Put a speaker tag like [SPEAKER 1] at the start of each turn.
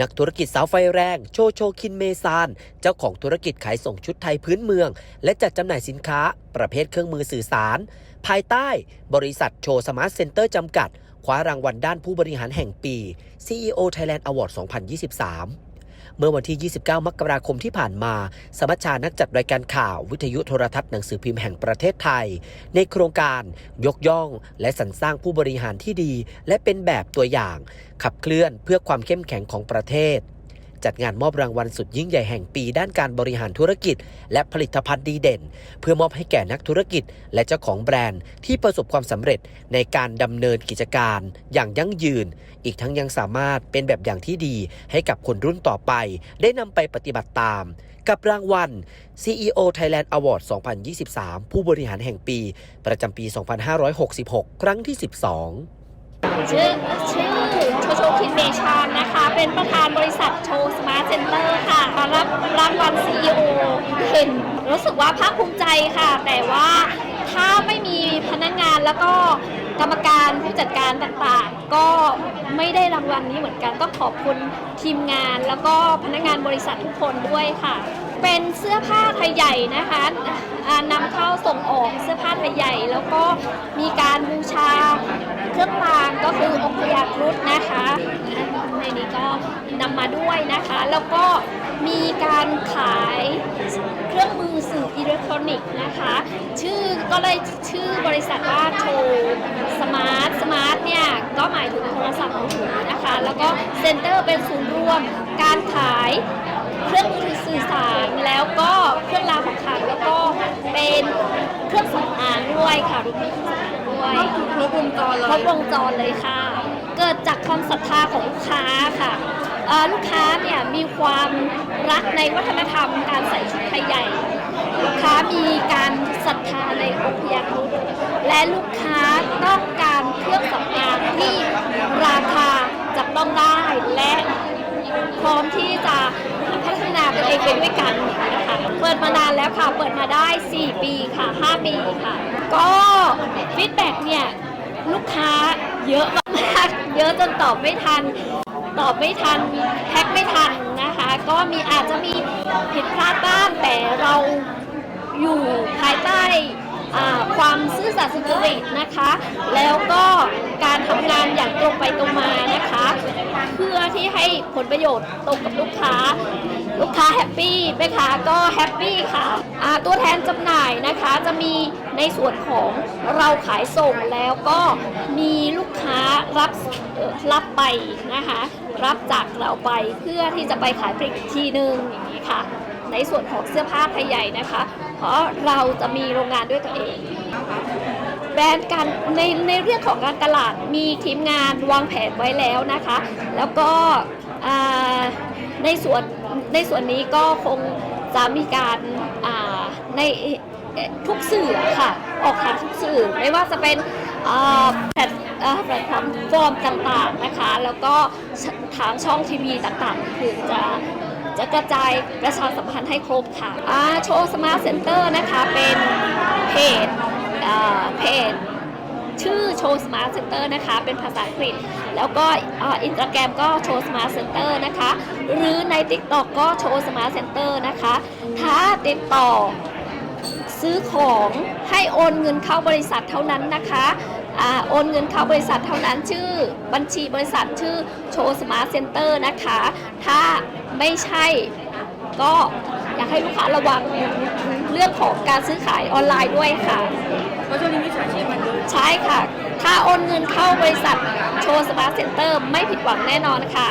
[SPEAKER 1] นักธุรกิจสาวไฟแรง โชโชคินเมซาน เจ้าของธุรกิจขายส่งชุดไทยพื้นเมือง และจัดจำหน่ายสินค้า ประเภทเครื่องมือสื่อสาร ภายใต้ บริษัทโชสมาร์ทเซ็นเตอร์จำกัด คว้ารางวัลด้านผู้บริหารแห่งปี CEO Thailand Award 2023 เมื่อวันที่ 29 มกราคมที่ผ่านมา สมัชชานักจัดรายการข่าววิทยุโทรทัศน์หนังสือพิมพ์แห่งประเทศไทย ในโครงการยกย่อง และสรรสร้างผู้บริหารที่ดี และเป็นแบบตัวอย่าง ขับเคลื่อนเพื่อความเข้มแข็งของประเทศ จัดงานมอบรางวัลสุดยิ่งใหญ่แห่งปีด้านการบริหารธุรกิจ และผลิตภัณฑ์ดีเด่น เพื่อมอบให้แก่นักธุรกิจ และเจ้าของแบรนด์ที่ประสบความสำเร็จในการดำเนินกิจการ อย่างยั่งยืน อีกทั้งยังสามารถเป็นแบบอย่างที่ดี ให้กับคนรุ่นต่อไป ได้นำไปปฏิบัติตาม กับรางวัล CEO Thailand Award 2023 ผู้บริหารแห่งปี ประจำปี 2566 ครั้งที่ 12
[SPEAKER 2] ชื่อชื่อ โชโชคินเมชานนะคะ เป็นประธานบริษัทโชสมาร์ทเซ็นเตอร์ค่ะมารับรางวัล CEO เห็นรู้สึกว่าภาคภูมิใจค่ะ แต่ว่าถ้าไม่มีพนักงานแล้วก็ กรรมการผู้จัดการต่างๆ ก็ไม่ได้รางวัลนี้เหมือนกันต้องขอบคุณทีมงานแล้วก็พนักงานบริษัททุกคนด้วยค่ะ เป็นเสื้อผ้าไทยใหญ่นะคะนำเข้าส่งออกเสื้อผ้าไทยใหญ่ แล้วก็มีการบูชาเครื่องรางก็คือองค์พญาครุฑนะคะในนี้ก็นำมาด้วยนะคะ แล้วก็มีการขาย อสื่ออิเล็กทรอนิกส์นะคะ ชื่อก็เลยชื่อบริษัทว่าโชสมาร์ทสมาร์ทเนี่ย ก็หมายถึงโทรศัพท์มือถือนะคะ แล้วก็เซ็นเตอร์เป็นศูนย์รวมการขายเครื่องมือสื่อสารแล้วก็เครื่องรางของขลังแล้วก็เป็นเครื่องสำอางด้วยค่ะรวมถึงเครื่องสำอางด้วย
[SPEAKER 3] ครบวงจรเล
[SPEAKER 2] ครบ
[SPEAKER 3] ยว
[SPEAKER 2] งจรเลยค่ะ เกิดจากความศรัทธาของลูกค้าค่ะเอ่อลูกค้าเนี่ยมีความรักในวัฒนธรรมการใส่ชุดไทยใหญ่ ลูกค้ามีการศรัทธาในองค์พญาครุฑและลูกค้าต้องการเครื่องสำอางที่ราคาจับต้องได้และพร้อมที่จะพัฒนาตัวเองไปด้วยกันนะคะเปิดมานานแล้วค่ะ เปิดมาได้ 4 ปีค่ะ 5 ปีค่ะ ก็ฟีดแบ็กเนี่ยลูกค้าเยอะมากๆ เยอะจนตอบไม่ทัน ตอบไม่ทันแพ็คไม่ทันนะคะ ก็มีอาจจะมีผิดพลาดบ้างแต่เรา อยู่ภายใต้ความซื่อสัตย์สุจริตนะคะ แล้วก็การทำงานอย่างตรงไปตรงมานะคะ เพื่อที่ให้ผลประโยชน์ตรงกับลูกค้า ลูกค้าแฮปปี้แม่ค้าก็แฮปปี้ค่ะตัวแทนจำหน่ายนะคะจะมีในส่วนของเราขายส่งแล้วก็มีลูกค้ารับรับไปนะคะ รับจากเราไปเพื่อที่จะไปขายปลีกอีกทีนึงอย่างนี้ค่ะ ในส่วนของเสื้อผ้าไทยใหญ่นะคะ เพราะเราจะมีโรงงานด้วยตัวเองแบรนด์การในในเรื่องของการตลาดมีทีมงานวางแผนไว้แล้วนะคะ แล้วก็ในส่วนในส่วนนี้ก็คงจะมีการาในทุกสื่อค่ะ ออกทางทุกสื่อไม่ว่าจะเป็นแพลตอ่าแพลตฟอร์มฟอร์มต่างๆนะคะ แล้วก็ทางช่องทีวีต่างๆ คือจะ จะกระจายประชาสัมพันธ์ให้ครบค่ะโชว์สมาร์ทเซ็นเตอร์นะคะเป็นเพจเพจชื่อโชว์สมาร์ทเซ็นเตอร์นะคะ เป็นภาษาอังกฤษ แล้วก็อินสตาแกรมก็โชว์สมาร์ทเซ็นเตอร์นะคะ หรือใน TikTok ก็โชว์สมาร์ทเซ็นเตอร์นะคะ ถ้าติดต่อซื้อของให้โอนเงินเข้าบริษัทเท่านั้นนะคะ โอนเงินเข้าบริษัทเท่านั้นชื่อ บัญชีบริษัทชื่อโชว์สมาร์ทเซ็นเตอร์นะคะ ถ้าไม่ใช่ก็อยากให้ลูกค้าระวังเรื่องของการซื้อขายออนไลน์ด้วยค่ะ
[SPEAKER 3] เพราะช่วงนี้มิจฉาชีพมันเยอะ
[SPEAKER 2] ใช่ค่ะ ถ้าโอนเงินเข้าบริษัทโชว์สมาร์ทเซ็นเตอร์ไม่ผิดหวังแน่นอนค่ะ